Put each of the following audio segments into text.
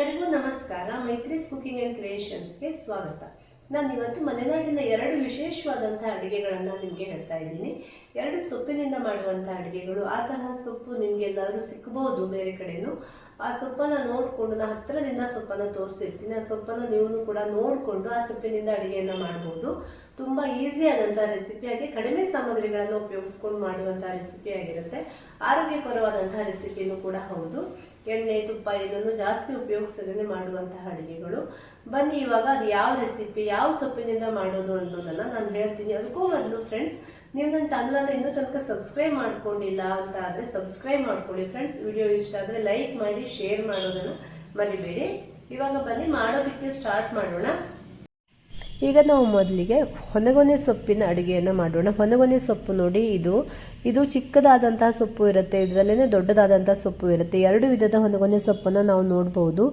ಎಲ್ಲರಿಗೂ ನಮಸ್ಕಾರ. ಮೈತ್ರಿಸ್ cooking and ಕ್ರಿಯೇಷನ್ಸ್ಗೆ ಸ್ವಾಗತ. ನಾನು ಇವತ್ತು ಮಲೆನಾಡಿನ ಎರಡು ವಿಶೇಷವಾದಂಥ ಅಡುಗೆಗಳನ್ನು ನಿಮಗೆ ಹೇಳ್ತಾ ಇದ್ದೀನಿ. ಎರಡು ಸೊಪ್ಪಿನಿಂದ ಮಾಡುವಂಥ ಅಡುಗೆಗಳು. ಆ ತರಹ ಸೊಪ್ಪು ನಿಮಗೆಲ್ಲರೂ ಸಿಕ್ಬೋದು ಬೇರೆ ಕಡೆನೂ? ಆ ಸೊಪ್ಪನ್ನು ನೋಡಿಕೊಂಡು ನಾನು ಹತ್ತಿರದಿಂದ ಸೊಪ್ಪನ್ನು ತೋರಿಸಿರ್ತೀನಿ. ಆ ಸೊಪ್ಪನ್ನು ನೀವು ಕೂಡ ನೋಡಿಕೊಂಡು ಆ ಸೊಪ್ಪಿನಿಂದ ಅಡುಗೆಯನ್ನು ಮಾಡ್ಬೋದು. ತುಂಬ ರೆಸಿಪಿ ಹಾಗೆ ಕಡಿಮೆ ಸಾಮಗ್ರಿಗಳನ್ನು ಉಪಯೋಗಿಸ್ಕೊಂಡು ಮಾಡುವಂಥ ರೆಸಿಪಿ ಆಗಿರುತ್ತೆ. ಆರೋಗ್ಯಕರವಾದಂಥ ರೆಸಿಪಿನೂ ಕೂಡ ಹೌದು. ಎಣ್ಣೆ, ತುಪ್ಪ ಇದನ್ನು ಜಾಸ್ತಿ ಉಪಯೋಗಿಸದೇ ಮಾಡುವಂತಹ ಅಡುಗೆಗಳು. ಬನ್ನಿ, ಇವಾಗ ಅದು ಯಾವ ರೆಸಿಪಿ ಯಾವ ಸೊಪ್ಪಿನಿಂದ ಮಾಡೋದು ಅನ್ನೋದನ್ನು ನಾನು ಹೇಳ್ತೀನಿ. ಅದಕ್ಕೂ ಮೊದಲು ಫ್ರೆಂಡ್ಸ್ ನೀವು ನನ್ನ ಚಾನಲನ್ನು ಇನ್ನೂ ತನಕ ಸಬ್ಸ್ಕ್ರೈಬ್ ಮಾಡ್ಕೊಂಡಿಲ್ಲ ಅಂತ ಆದರೆ ಸಬ್ಸ್ಕ್ರೈಬ್ ಮಾಡ್ಕೊಳ್ಳಿ ಫ್ರೆಂಡ್ಸ್ ವಿಡಿಯೋ ಇಷ್ಟ ಆದರೆ ಲೈಕ್ ಮಾಡಿ ಶೇರ್ ಮಾಡೋದನ್ನು ಮರಿಬೇಡಿ. ಇವಾಗ ಬನ್ನಿ, ಮಾಡೋದಕ್ಕೆ ಸ್ಟಾರ್ಟ್ ಮಾಡೋಣ. ಈಗ ನಾವು ಮೊದಲಿಗೆ ಹೊನಗೊನೆ ಸೊಪ್ಪಿನ ಅಡುಗೆಯನ್ನು ಮಾಡೋಣ. ಹೊನಗೊನೆ ಸೊಪ್ಪು ನೋಡಿ, ಇದು ಇದು ಚಿಕ್ಕದಾದಂತಹ ಸೊಪ್ಪು ಇರುತ್ತೆ. ಇದರಲ್ಲೇ ದೊಡ್ಡದಾದಂತಹ ಸೊಪ್ಪು ಇರುತ್ತೆ. ಎರಡು ವಿಧದ ಹೊನಗೊನೆ ಸೊಪ್ಪನ್ನು ನಾವು ನೋಡಬಹುದು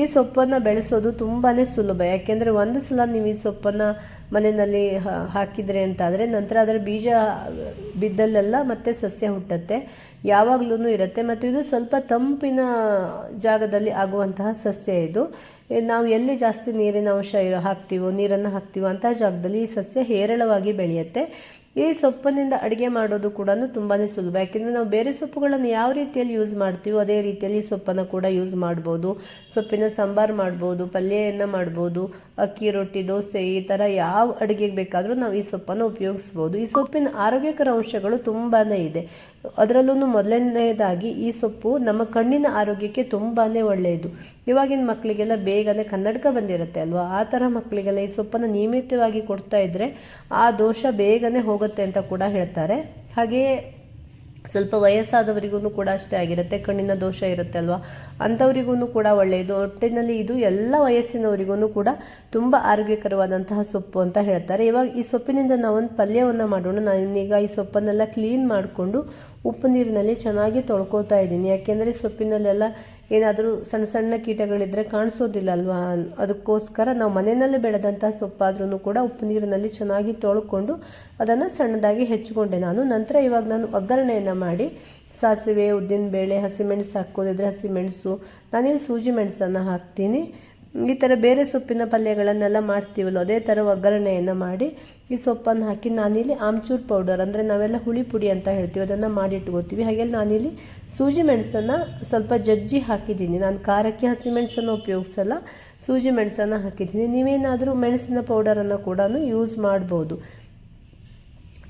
ಈ ಸೊಪ್ಪನ್ನು ಬೆಳೆಸೋದು ತುಂಬಾ ಸುಲಭ. ಯಾಕೆಂದರೆ ಒಂದು ಸಲ ನೀವು ಈ ಸೊಪ್ಪನ್ನು ಮನೆಯಲ್ಲಿ ಹಾಕಿದರೆ ಅಂತಾದರೆ ನಂತರ ಅದರ ಬೀಜ ಬಿದ್ದಲ್ಲೆಲ್ಲ ಮತ್ತೆ ಸಸ್ಯ ಹುಟ್ಟುತ್ತೆ. ಯಾವಾಗಲೂ ಇರುತ್ತೆ. ಮತ್ತು ಇದು ಸ್ವಲ್ಪ ತಂಪಿನ ಜಾಗದಲ್ಲಿ ಆಗುವಂತಹ ಸಸ್ಯ ಇದು. ನಾವು ಎಲ್ಲಿ ಜಾಸ್ತಿ ನೀರಿನ ಅಂಶ ಹಾಕ್ತೀವೋ, ನೀರನ್ನು ಹಾಕ್ತೀವೋ ಅಂತಹ ಜಾಗದಲ್ಲಿ ಈ ಸಸ್ಯ ಹೇರಳವಾಗಿ ಬೆಳೆಯುತ್ತೆ. ಈ ಸೊಪ್ಪಿನಿಂದ ಅಡುಗೆ ಮಾಡೋದು ಕೂಡ ತುಂಬಾ ಸುಲಭ. ಯಾಕೆಂದರೆ ನಾವು ಬೇರೆ ಸೊಪ್ಪುಗಳನ್ನು ಯಾವ ರೀತಿಯಲ್ಲಿ ಯೂಸ್ ಮಾಡ್ತೀವೋ ಅದೇ ರೀತಿಯಲ್ಲಿ ಸೊಪ್ಪನ್ನು ಕೂಡ ಯೂಸ್ ಮಾಡ್ಬೋದು. ಸೊಪ್ಪಿನ ಸಾಂಬಾರು ಮಾಡ್ಬೋದು ಪಲ್ಯವನ್ನು ಮಾಡ್ಬೋದು, ಅಕ್ಕಿ, ರೊಟ್ಟಿ, ದೋಸೆ ಈ ಥರ ಯಾವ ಅಡುಗೆಗೆ ಬೇಕಾದರೂ ನಾವು ಈ ಸೊಪ್ಪನ್ನು ಉಪಯೋಗಿಸ್ಬೋದು. ಈ ಸೊಪ್ಪಿನ ಆರೋಗ್ಯಕರ ಅಂಶಗಳು ತುಂಬಾ ಇದೆ. ಅದರಲ್ಲೂ ಮೊದಲನೇದಾಗಿ ಈ ಸೊಪ್ಪು ನಮ್ಮ ಕಣ್ಣಿನ ಆರೋಗ್ಯಕ್ಕೆ ತುಂಬಾ ಒಳ್ಳೆಯದು. ಇವಾಗಿನ ಮಕ್ಕಳಿಗೆಲ್ಲ ಬೇಗನೆ ಕನ್ನಡಕ ಬಂದಿರುತ್ತೆ ಅಲ್ವಾ? ಆ ಥರ ಮಕ್ಕಳಿಗೆಲ್ಲ ಈ ಸೊಪ್ಪನ್ನು ನಿಯಮಿತವಾಗಿ ಕೊಡ್ತಾ ಇದ್ದರೆ ಆ ದೋಷ ಬೇಗನೆ ಹೋಗುತ್ತೆ ಅಂತ ಕೂಡ ಹೇಳ್ತಾರೆ. ಹಾಗೆಯೇ ಸ್ವಲ್ಪ ವಯಸ್ಸಾದವರಿಗೂ ಕೂಡ ಅಷ್ಟೇ ಆಗಿರುತ್ತೆ. ಕಣ್ಣಿನ ದೋಷ ಇರುತ್ತೆ ಅಲ್ವಾ? ಅಂಥವರಿಗೂ ಕೂಡ ಒಳ್ಳೆಯದು. ಒಟ್ಟಿನಲ್ಲಿ ಇದು ಎಲ್ಲ ವಯಸ್ಸಿನವರಿಗೂ ಕೂಡ ತುಂಬ ಆರೋಗ್ಯಕರವಾದಂತಹ ಸೊಪ್ಪು ಅಂತ ಹೇಳ್ತಾರೆ. ಇವಾಗ ಈ ಸೊಪ್ಪಿನಿಂದ ನಾವೊಂದು ಪಲ್ಯವನ್ನು ಮಾಡೋಣ. ನಾನೀಗ ಈ ಸೊಪ್ಪನ್ನೆಲ್ಲ ಕ್ಲೀನ್ ಮಾಡಿಕೊಂಡು ಉಪ್ಪು ನೀರಿನಲ್ಲಿ ಚೆನ್ನಾಗಿ ತೊಳ್ಕೊತಾ ಇದ್ದೀನಿ. ಯಾಕೆಂದರೆ ಸೊಪ್ಪಿನಲ್ಲೆಲ್ಲ ಏನಾದರೂ ಸಣ್ಣ ಸಣ್ಣ ಕೀಟಗಳಿದ್ದರೆ ಕಾಣಿಸೋದಿಲ್ಲ ಅಲ್ವಾ ಅದಕ್ಕೋಸ್ಕರ ನಾವು ಮನೆಯಲ್ಲೇ ಬೆಳೆದಂಥ ಸೊಪ್ಪಾದ್ರೂ ಕೂಡ ಉಪ್ಪು ನೀರಿನಲ್ಲಿ ಚೆನ್ನಾಗಿ ತೊಳ್ಕೊಂಡು ಅದನ್ನು ಸಣ್ಣದಾಗಿ ಹೆಚ್ಚಿಕೊಂಡೆ ನಾನು. ನಂತರ ಇವಾಗ ನಾನು ಒಗ್ಗರಣೆಯನ್ನು ಮಾಡಿ ಸಾಸಿವೆ, ಉದ್ದಿನಬೇಳೆ, ಹಸಿಮೆಣಸು ಹಾಕೋದಿದ್ರೆ ಹಸಿಮೆಣಸು, ನಾನಿಲ್ಲಿ ಸೂಜಿ ಮೆಣಸನ್ನು ಹಾಕ್ತೀನಿ. ಈ ಥರ ಬೇರೆ ಸೊಪ್ಪಿನ ಪಲ್ಯಗಳನ್ನೆಲ್ಲ ಮಾಡ್ತೀವಲ್ಲ, ಅದೇ ಥರ ಒಗ್ಗರಣೆಯನ್ನು ಮಾಡಿ ಈ ಸೊಪ್ಪನ್ನು ಹಾಕಿ ನಾನಿಲ್ಲಿ ಆಮ್ಚೂರ್ ಪೌಡರ್ ಅಂದರೆ ನಾವೆಲ್ಲ ಹುಳಿ ಪುಡಿ ಅಂತ ಹೇಳ್ತೀವಿ, ಅದನ್ನು ಮಾಡಿ ಇಟ್ಕೋತೀವಿ ಹಾಗೆ ನಾನಿಲ್ಲಿ ಸೂಜಿ ಮೆಣಸನ್ನು ಸ್ವಲ್ಪ ಜಜ್ಜಿ ಹಾಕಿದ್ದೀನಿ. ನಾನು ಖಾರಕ್ಕೆ ಹಸಿಮೆಣಸನ್ನು ಉಪಯೋಗಿಸಲ್ಲ, ಸೂಜಿ ಮೆಣಸನ್ನು ಹಾಕಿದ್ದೀನಿ. ನೀವೇನಾದರೂ ಮೆಣಸಿನ ಪೌಡರನ್ನು ಕೂಡ ಯೂಸ್ ಮಾಡ್ಬೋದು.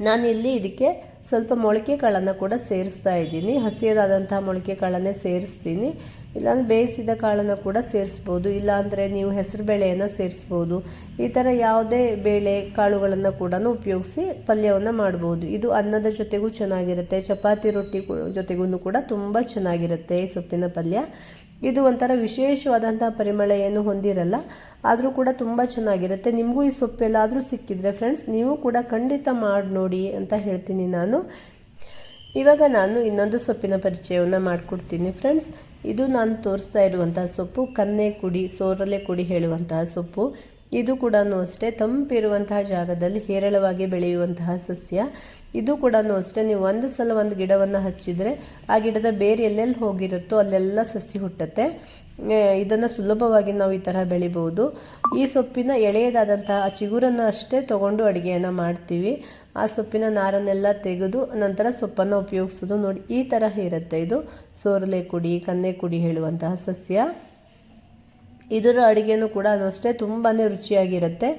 ನಾನಿಲ್ಲಿ ಇದಕ್ಕೆ ಸ್ವಲ್ಪ ಮೊಳಕೆ ಕಾಳನ್ನು ಕೂಡ ಸೇರಿಸ್ತಾ ಇದ್ದೀನಿ. ಹಸಿಯದಾದಂತಹ ಮೊಳಕೆ ಕಾಳನ್ನೇ ಸೇರಿಸ್ತೀನಿ. ಇಲ್ಲಾಂದ್ರೆ ಬೇಯಿಸಿದ ಕಾಳನ್ನು ಕೂಡ ಸೇರಿಸ್ಬೋದು, ಇಲ್ಲಾಂದರೆ ನೀವು ಹೆಸರು ಬೇಳೆಯನ್ನು ಸೇರಿಸ್ಬೋದು. ಈ ಥರ ಯಾವುದೇ ಬೇಳೆ ಕಾಳುಗಳನ್ನು ಕೂಡ ಉಪಯೋಗಿಸಿ ಪಲ್ಯವನ್ನು ಮಾಡ್ಬೋದು. ಇದು ಅನ್ನದ ಜೊತೆಗೂ ಚೆನ್ನಾಗಿರುತ್ತೆ, ಚಪಾತಿ ರೊಟ್ಟಿ ಜೊತೆಗೂ ಕೂಡ ತುಂಬ ಚೆನ್ನಾಗಿರುತ್ತೆ ಈ ಸೊಪ್ಪಿನ ಪಲ್ಯ. ಇದು ಒಂಥರ ವಿಶೇಷವಾದಂತಹ ಪರಿಮಳ ಏನು ಹೊಂದಿರಲ್ಲ, ಆದರೂ ಕೂಡ ತುಂಬ ಚೆನ್ನಾಗಿರುತ್ತೆ. ನಿಮಗೂ ಈ ಸೊಪ್ಪೆಲ್ಲಾದರೂ ಸಿಕ್ಕಿದ್ರೆ ಫ್ರೆಂಡ್ಸ್ ನೀವು ಕೂಡ ಖಂಡಿತ ಮಾಡಿ ನೋಡಿ ಅಂತ ಹೇಳ್ತೀನಿ ನಾನು. ಇವಾಗ ನಾನು ಇನ್ನೊಂದು ಸೊಪ್ಪಿನ ಪರಿಚಯವನ್ನು ಮಾಡಿಕೊಡ್ತೀನಿ ಫ್ರೆಂಡ್ಸ್. ಇದು ನಾನು ತೋರಿಸ್ತಾ ಇರುವಂತಹ ಸೊಪ್ಪು ಕನ್ನೆ ಕುಡಿ ಸೋರಲೆ ಕುಡಿ ಹೇಳುವಂತಹ ಸೊಪ್ಪು. ಇದು ಕೂಡ ಅಷ್ಟೇ, ತಂಪಿರುವಂತಹ ಜಾಗದಲ್ಲಿ ಹೇರಳವಾಗಿ ಬೆಳೆಯುವಂತಹ ಸಸ್ಯ. ಇದು ಕೂಡ ಅಷ್ಟೇ, ನೀವು ಒಂದು ಸಲ ಒಂದು ಗಿಡವನ್ನು ಹಚ್ಚಿದರೆ ಆ ಗಿಡದ ಬೇರೆ ಎಲ್ಲೆಲ್ಲಿ ಹೋಗಿರುತ್ತೋ ಅಲ್ಲೆಲ್ಲ ಸಸಿ ಹುಟ್ಟುತ್ತೆ. ಇದನ್ನು ಸುಲಭವಾಗಿ ನಾವು ಈ ಥರ ಬೆಳಿಬೋದು ಈ ಸೊಪ್ಪಿನ ಎಳೆಯದಾದಂತಹ ಆ ಚಿಗುರನ್ನು ಅಷ್ಟೇ ತೊಗೊಂಡು ಅಡುಗೆಯನ್ನು ಮಾಡ್ತೀವಿ. ಆ ಸೊಪ್ಪಿನ ನಾರನ್ನೆಲ್ಲ ತೆಗೆದು ನಂತರ ಸೊಪ್ಪನ್ನು ಉಪಯೋಗಿಸೋದು ನೋಡಿ, ಈ ತರಹ ಇರುತ್ತೆ ಇದು. ಸೋರಲೆ ಕುಡಿ ಕನ್ನೆ ಕುಡಿ ಹೇಳುವಂತಹ ಸಸ್ಯ. ಇದರ ಅಡುಗೆನೂ ಕೂಡ ಅಷ್ಟೇ ತುಂಬಾ ರುಚಿಯಾಗಿರುತ್ತೆ.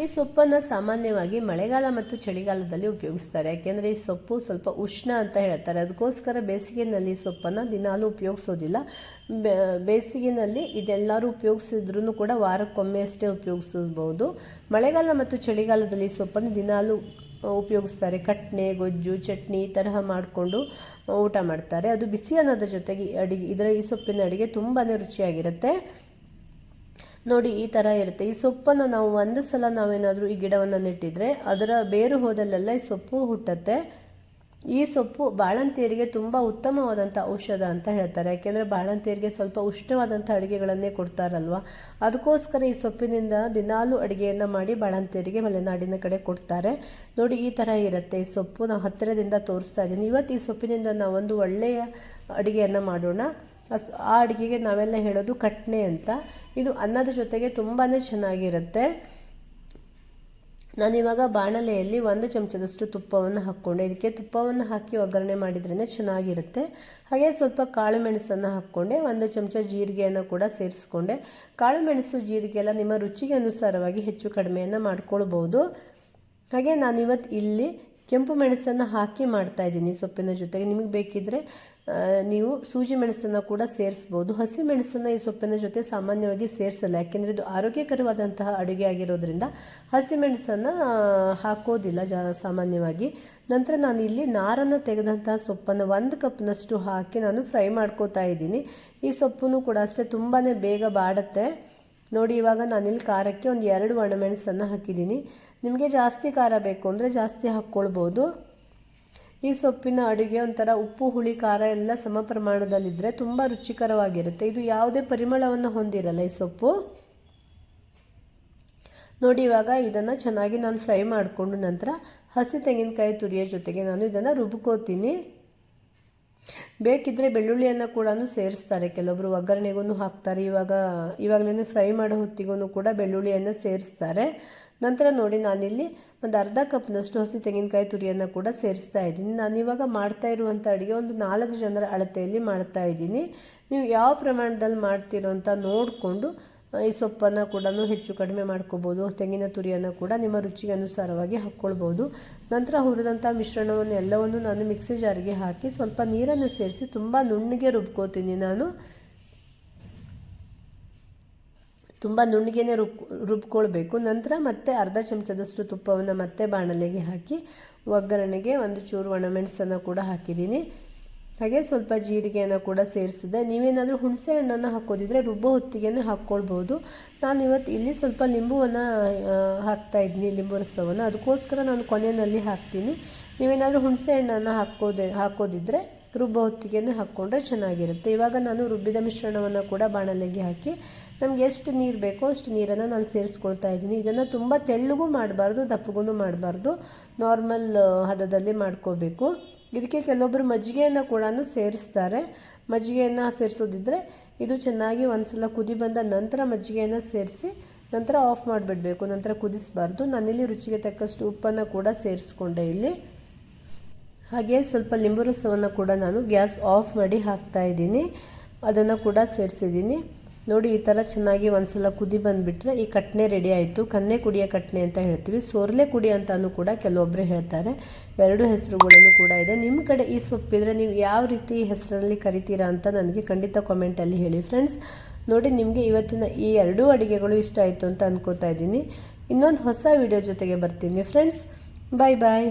ಈ ಸೊಪ್ಪನ್ನು ಸಾಮಾನ್ಯವಾಗಿ ಮಳೆಗಾಲ ಮತ್ತು ಚಳಿಗಾಲದಲ್ಲಿ ಉಪಯೋಗಿಸ್ತಾರೆ. ಯಾಕೆಂದರೆ ಈ ಸೊಪ್ಪು ಸ್ವಲ್ಪ ಉಷ್ಣ ಅಂತ ಹೇಳ್ತಾರೆ. ಅದಕ್ಕೋಸ್ಕರ ಬೇಸಿಗೆನಲ್ಲಿ ಸೊಪ್ಪನ್ನು ದಿನಾಲೂ ಉಪಯೋಗಿಸೋದಿಲ್ಲ. ಬೇಸಿಗೆನಲ್ಲಿ ಇದೆಲ್ಲರೂ ಉಪಯೋಗಿಸಿದ್ರೂ ಕೂಡ ವಾರಕ್ಕೊಮ್ಮೆ ಅಷ್ಟೇ ಉಪಯೋಗಿಸಬಹುದು ಮಳೆಗಾಲ ಮತ್ತು ಚಳಿಗಾಲದಲ್ಲಿ ಸೊಪ್ಪನ್ನು ದಿನಾಲೂ ಉಪಯೋಗಿಸ್ತಾರೆ. ಕಟ್ನೆ, ಗೊಜ್ಜು, ಚಟ್ನಿ ಈ ತರಹ ಮಾಡಿಕೊಂಡು ಊಟ ಮಾಡ್ತಾರೆ. ಅದು ಬಿಸಿ ಅನ್ನೋದ್ರ ಜೊತೆಗೆ ಅಡಿಗೆ, ಇದರ ಈ ಸೊಪ್ಪಿನ ಅಡುಗೆ ತುಂಬಾ ರುಚಿಯಾಗಿರುತ್ತೆ. ನೋಡಿ, ಈ ಥರ ಇರುತ್ತೆ. ಈ ಸೊಪ್ಪನ್ನು ನಾವು ಒಂದು ಸಲ ನಾವೇನಾದರೂ ಈ ಗಿಡವನ್ನು ನೆಟ್ಟಿದ್ರೆ ಅದರ ಬೇರು ಹೋದಲ್ಲೆಲ್ಲ ಈ ಸೊಪ್ಪು ಹುಟ್ಟತ್ತೆ. ಈ ಸೊಪ್ಪು ಬಾಳಂತಿಯರಿಗೆ ತುಂಬ ಉತ್ತಮವಾದಂಥ ಔಷಧ ಅಂತ ಹೇಳ್ತಾರೆ. ಯಾಕೆಂದರೆ ಬಾಳಂತಿಯರಿಗೆ ಸ್ವಲ್ಪ ಉಷ್ಣವಾದಂಥ ಅಡುಗೆಗಳನ್ನೇ ಕೊಡ್ತಾರಲ್ವ? ಅದಕ್ಕೋಸ್ಕರ ಈ ಸೊಪ್ಪಿನಿಂದ ದಿನಾಲೂ ಅಡುಗೆಯನ್ನು ಮಾಡಿ ಬಾಳಂತಿಯರಿಗೆ ಮಲೆನಾಡಿನ ಕಡೆ ಕೊಡ್ತಾರೆ. ನೋಡಿ, ಈ ಥರ ಇರುತ್ತೆ. ಈ ಸೊಪ್ಪು ನಾವು ಹತ್ತಿರದಿಂದ ತೋರಿಸ್ತಾ ಇದ್ದೀನಿ. ಇವತ್ತು ಈ ಸೊಪ್ಪಿನಿಂದ ನಾವೊಂದು ಒಳ್ಳೆಯ ಅಡುಗೆಯನ್ನು ಮಾಡೋಣ. ಆ ಅಡುಗೆಗೆ ನಾವೆಲ್ಲ ಹೇಳೋದು ಕಟ್ನೆ ಅಂತ. ಇದು ಅನ್ನದ ಜೊತೆಗೆ ತುಂಬಾ ಚೆನ್ನಾಗಿರುತ್ತೆ. ನಾನಿವಾಗ ಬಾಣಲೆಯಲ್ಲಿ ಒಂದು ಚಮಚದಷ್ಟು ತುಪ್ಪವನ್ನು ಹಾಕ್ಕೊಂಡೆ. ಇದಕ್ಕೆ ತುಪ್ಪವನ್ನು ಹಾಕಿ ಒಗ್ಗರಣೆ ಮಾಡಿದ್ರೇ ಚೆನ್ನಾಗಿರುತ್ತೆ. ಹಾಗೆ ಸ್ವಲ್ಪ ಕಾಳು ಮೆಣಸನ್ನು ಹಾಕ್ಕೊಂಡೆ. ಒಂದು ಚಮಚ ಜೀರಿಗೆಯನ್ನು ಕೂಡ ಸೇರಿಸ್ಕೊಂಡೆ. ಕಾಳು ಮೆಣಸು ಜೀರಿಗೆ ಎಲ್ಲ ನಿಮ್ಮ ರುಚಿಗೆ ಅನುಸಾರವಾಗಿ ಹೆಚ್ಚು ಕಡಿಮೆಯನ್ನು ಮಾಡ್ಕೊಳ್ಬೋದು. ಹಾಗೆ ನಾನಿವತ್ತು ಇಲ್ಲಿ ಕೆಂಪು ಮೆಣಸನ್ನು ಹಾಕಿ ಮಾಡ್ತಾ ಇದ್ದೀನಿ ಸೊಪ್ಪಿನ ಜೊತೆಗೆ. ನಿಮಗೆ ಬೇಕಿದ್ದರೆ ನೀವು ಸೂಜಿ ಮೆಣಸನ್ನು ಕೂಡ ಸೇರಿಸ್ಬೋದು. ಹಸಿ ಮೆಣಸನ್ನು ಈ ಸೊಪ್ಪಿನ ಜೊತೆ ಸಾಮಾನ್ಯವಾಗಿ ಸೇರಿಸಲ್ಲ. ಯಾಕೆಂದರೆ ಇದು ಆರೋಗ್ಯಕರವಾದಂತಹ ಅಡುಗೆ ಆಗಿರೋದ್ರಿಂದ ಹಸಿ ಮೆಣಸನ್ನು ಹಾಕೋದಿಲ್ಲ ಜಾ, ಸಾಮಾನ್ಯವಾಗಿ. ನಂತರ ನಾನು ಇಲ್ಲಿ ನಾರನ್ನು ತೆಗೆದಂತಹ ಸೊಪ್ಪನ್ನು ಒಂದು ಕಪ್ನಷ್ಟು ಹಾಕಿ ನಾನು ಫ್ರೈ ಮಾಡ್ಕೋತಾ ಇದ್ದೀನಿ. ಈ ಸೊಪ್ಪನ್ನು ಕೂಡ ಅಷ್ಟೇ ತುಂಬಾ ಬೇಗ ಬಾಡುತ್ತೆ. ನೋಡಿ, ಇವಾಗ ನಾನಿಲ್ಲಿ ಖಾರಕ್ಕೆ ಒಂದು ಎರಡು ಒಣಮೆಣಸನ್ನು ಹಾಕಿದ್ದೀನಿ. ನಿಮಗೆ ಜಾಸ್ತಿ ಖಾರ ಬೇಕು ಅಂದರೆ ಜಾಸ್ತಿ ಹಾಕ್ಕೊಳ್ಬೋದು. ಈ ಸೊಪ್ಪಿನ ಅಡುಗೆ ಒಂಥರ ಉಪ್ಪು, ಹುಳಿ, ಖಾರ ಎಲ್ಲ ಸಮ ಪ್ರಮಾಣದಲ್ಲಿದ್ದರೆ ತುಂಬ ರುಚಿಕರವಾಗಿರುತ್ತೆ. ಇದು ಯಾವುದೇ ಪರಿಮಳವನ್ನು ಹೊಂದಿರಲ್ಲ ಈ ಸೊಪ್ಪು. ನೋಡಿ, ಇವಾಗ ಇದನ್ನು ಚೆನ್ನಾಗಿ ನಾನು ಫ್ರೈ ಮಾಡಿಕೊಂಡು ನಂತರ ಹಸಿ ತೆಂಗಿನಕಾಯಿ ತುರಿಯೋ ಜೊತೆಗೆ ನಾನು ಇದನ್ನು ರುಬ್ಕೋತೀನಿ. ಬೇಕಿದ್ದರೆ ಬೆಳ್ಳುಳ್ಳಿಯನ್ನು ಕೂಡ ಸೇರಿಸ್ತಾರೆ. ಕೆಲವೊಬ್ಬರು ಒಗ್ಗರಣೆಗೂ ಹಾಕ್ತಾರೆ. ಇವಾಗ ಇವಾಗಲೇ ಫ್ರೈ ಮಾಡೋ ಹೊತ್ತಿಗೂ ಕೂಡ ಬೆಳ್ಳುಳ್ಳಿಯನ್ನು ಸೇರಿಸ್ತಾರೆ. ನಂತರ ನೋಡಿ ನಾನಿಲ್ಲಿ ಒಂದು ಅರ್ಧ ಕಪ್ನಷ್ಟು ಹಸಿ ತೆಂಗಿನಕಾಯಿ ತುರಿಯನ್ನು ಕೂಡ ಸೇರಿಸ್ತಾ ಇದ್ದೀನಿ. ನಾನಿವಾಗ ಮಾಡ್ತಾ ಇರುವಂಥ ಅಡುಗೆ ಒಂದು ನಾಲ್ಕು ಜನರ ಅಳತೆಯಲ್ಲಿ ಮಾಡ್ತಾ ಇದ್ದೀನಿ. ನೀವು ಯಾವ ಪ್ರಮಾಣದಲ್ಲಿ ಮಾಡ್ತೀರೋ ಅಂತ ನೋಡಿಕೊಂಡು ಈ ಸೊಪ್ಪನ್ನು ಕೂಡ ಹೆಚ್ಚು ಕಡಿಮೆ ಮಾಡ್ಕೋಬೋದು. ತೆಂಗಿನ ತುರಿಯನ್ನು ಕೂಡ ನಿಮ್ಮ ರುಚಿಗೆ ಅನುಸಾರವಾಗಿ ಹಾಕ್ಕೊಳ್ಬೋದು. ನಂತರ ಹುರಿದಂಥ ಮಿಶ್ರಣವನ್ನು ಎಲ್ಲವನ್ನು ನಾನು ಮಿಕ್ಸಿ ಜಾರಿಗೆ ಹಾಕಿ ಸ್ವಲ್ಪ ನೀರನ್ನು ಸೇರಿಸಿ ತುಂಬ ನುಣ್ಣಗೆ ರುಬ್ಕೋತೀನಿ ನಾನು. ತುಂಬ ನುಣ್ಣಗೆನೆ ರುಬ್ ರುಬ್ಕೊಳ್ಬೇಕು. ನಂತರ ಮತ್ತೆ ಅರ್ಧ ಚಮಚದಷ್ಟು ತುಪ್ಪವನ್ನು ಮತ್ತೆ ಬಾಣಲೆಗೆ ಹಾಕಿ ಒಗ್ಗರಣೆಗೆ ಒಂದು ಚೂರು ಒಣಮೆಣಸನ್ನು ಕೂಡ ಹಾಕಿದ್ದೀನಿ. ಹಾಗೆ ಸ್ವಲ್ಪ ಜೀರಿಗೆಯನ್ನು ಕೂಡ ಸೇರಿಸಿದೆ. ನೀವೇನಾದರೂ ಹುಣಸೆ ಹಣ್ಣನ್ನು ಹಾಕೋದಿದ್ರೆ ರುಬ್ಬ ಹೊತ್ತಿಗೆನೇ ಹಾಕ್ಕೊಳ್ಬೋದು. ನಾನು ಇವತ್ತು ಇಲ್ಲಿ ಸ್ವಲ್ಪ ಲಿಂಬುವನ್ನು ಹಾಕ್ತಾ ಇದ್ದೀನಿ, ಲಿಂಬು ರಸವನ್ನು. ಅದಕ್ಕೋಸ್ಕರ ನಾನು ಕೊನೆಯಲ್ಲಿ ಹಾಕ್ತೀನಿ. ನೀವೇನಾದರೂ ಹುಣಸೆ ಹಣ್ಣನ್ನು ಹಾಕೋದೆ, ಹಾಕೋದಿದ್ರೆ ರುಬ್ಬ ಹೊತ್ತಿಗೆನೆ ಹಾಕ್ಕೊಂಡ್ರೆ ಚೆನ್ನಾಗಿರುತ್ತೆ. ಇವಾಗ ನಾನು ರುಬ್ಬಿದ ಮಿಶ್ರಣವನ್ನು ಕೂಡ ಬಾಣಲೆಗೆ ಹಾಕಿ, ನಮಗೆ ಎಷ್ಟು ನೀರು ಬೇಕೋ ಅಷ್ಟು ನೀರನ್ನು ನಾನು ಸೇರಿಸ್ಕೊಳ್ತಾ ಇದ್ದೀನಿ. ಇದನ್ನು ತುಂಬ ತೆಳ್ಳಗೂ ಮಾಡಬಾರ್ದು, ದಪ್ಪಗೂ ಮಾಡಬಾರ್ದು. ನಾರ್ಮಲ್ ಹದದಲ್ಲಿ ಮಾಡ್ಕೋಬೇಕು. ಇದಕ್ಕೆ ಕೆಲವೊಬ್ಬರು ಮಜ್ಜಿಗೆಯನ್ನು ಕೂಡ ಸೇರಿಸ್ತಾರೆ. ಮಜ್ಜಿಗೆಯನ್ನು ಸೇರಿಸೋದಿದ್ರೆ ಇದು ಚೆನ್ನಾಗಿ ಒಂದ್ಸಲ ಕುದಿ ಬಂದ ನಂತರ ಮಜ್ಜಿಗೆಯನ್ನು ಸೇರಿಸಿ ನಂತರ ಆಫ್ ಮಾಡಿಬಿಡಬೇಕು. ನಂತರ ಕುದಿಸಬಾರ್ದು. ನಾನಿಲ್ಲಿ ರುಚಿಗೆ ತಕ್ಕಷ್ಟು ಉಪ್ಪನ್ನು ಕೂಡ ಸೇರಿಸ್ಕೊಂಡೆ ಇಲ್ಲಿ. ಹಾಗೆ ಸ್ವಲ್ಪ ಲಿಂಬು ರಸವನ್ನು ಕೂಡ ನಾನು ಗ್ಯಾಸ್ ಆಫ್ ಮಾಡಿ ಹಾಕ್ತಾ ಇದ್ದೀನಿ. ಅದನ್ನು ಕೂಡ ಸೇರಿಸಿದ್ದೀನಿ. ನೋಡಿ, ಈ ಥರ ಚೆನ್ನಾಗಿ ಒಂದ್ಸಲ ಕುದಿ ಬಂದುಬಿಟ್ರೆ ಈ ಕಟ್ನೆ ರೆಡಿ ಆಯಿತು. ಕನ್ನೆ ಕುಡಿಯ ಕಟ್ನೆ ಅಂತ ಹೇಳ್ತೀವಿ. ಸೋರ್ಲೆ ಕುಡಿ ಅಂತಲೂ ಕೂಡ ಕೆಲವೊಬ್ಬರು ಹೇಳ್ತಾರೆ. ಎರಡು ಹೆಸರುಗಳನ್ನು ಕೂಡ ಇದೆ. ನಿಮ್ಮ ಕಡೆ ಈ ಸೊಪ್ಪಿದ್ರೆ ನೀವು ಯಾವ ರೀತಿ ಹೆಸರಲ್ಲಿ ಕರಿತೀರಾ ಅಂತ ನನಗೆ ಖಂಡಿತ ಕಾಮೆಂಟಲ್ಲಿ ಹೇಳಿ ಫ್ರೆಂಡ್ಸ್ ನೋಡಿ, ನಿಮಗೆ ಇವತ್ತಿನ ಈ ಎರಡೂ ಅಡುಗೆಗಳು ಇಷ್ಟ ಆಯಿತು ಅಂತ ಅಂದ್ಕೋತಾ ಇದ್ದೀನಿ. ಇನ್ನೊಂದು ಹೊಸ ವಿಡಿಯೋ ಜೊತೆಗೆ ಬರ್ತೀನಿ ಫ್ರೆಂಡ್ಸ್ ಬಾಯ್ ಬಾಯ್